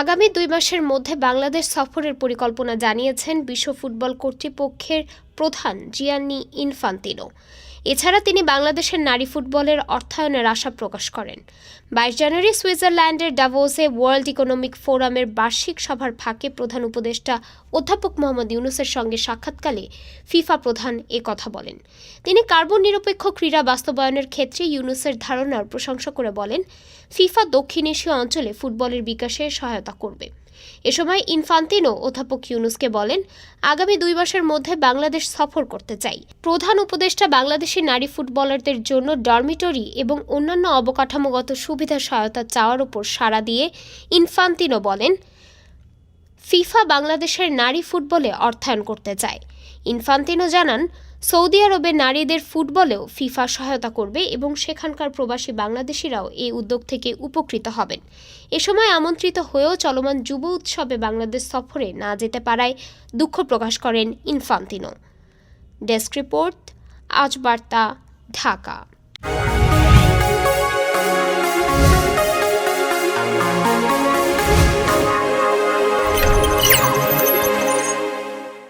আগামী দুই মাসের মধ্যে বাংলাদেশ সফরের পরিকল্পনা জানিয়েছেন বিশ্ব ফুটবল কর্তৃপক্ষের প্রধান জিয়ানি ইনফান্তিনো। এছাড়া তিনি বাংলাদেশের নারী ফুটবলের অর্থায়নের আশা প্রকাশ করেন। বাইশ জানুয়ারি সুইজারল্যান্ডের ডাভোসে ওয়ার্ল্ড ইকোনমিক ফোরামের বার্ষিক সভার ফাঁকে প্রধান উপদেষ্টা অধ্যাপক মোহাম্মদ ইউনুসের সঙ্গে সাক্ষাৎকালে ফিফা প্রধান এ কথা বলেন। তিনি কার্বন নিরপেক্ষ ক্রীড়া বাস্তবায়নের ক্ষেত্রে ইউনুসের ধারণার প্রশংসা করে বলেন, ফিফা দক্ষিণ এশীয় অঞ্চলে ফুটবলের বিকাশে সহায়তা করবে। এ সময় ইনফান্তিনো অধ্যাপক ইউনুসকে বলেন, আগামী দুই মাসের মধ্যে বাংলাদেশ সফর করতে চাই। প্রধান উপদেষ্টা বাংলাদেশি নারী ফুটবলারদের জন্য ডরমিটরি এবং অন্যান্য অবকাঠামোগত সুবিধা সহায়তা চাওয়ার উপর সাড়া দিয়ে, ইনফান্তিনো বলেন ফিফা বাংলাদেশের নারী ফুটবলে অর্থায়ন করতে চায়। ইনফান্তিনো জানান, সৌদি আরবে নারীদের ফুটবলেও ফিফা সহায়তা করবে এবং সেখানকার প্রবাসী বাংলাদেশিরাও এই উদ্যোগ থেকে উপকৃত হবেন। এ সময় আমন্ত্রিত হয়েও চলমান যুব উৎসবে বাংলাদেশ সফরে না যেতে পারায় দুঃখ প্রকাশ করেন ইনফান্তিনো। ডেস্ক রিপোর্ট, আজ বার্তা, ঢাকা।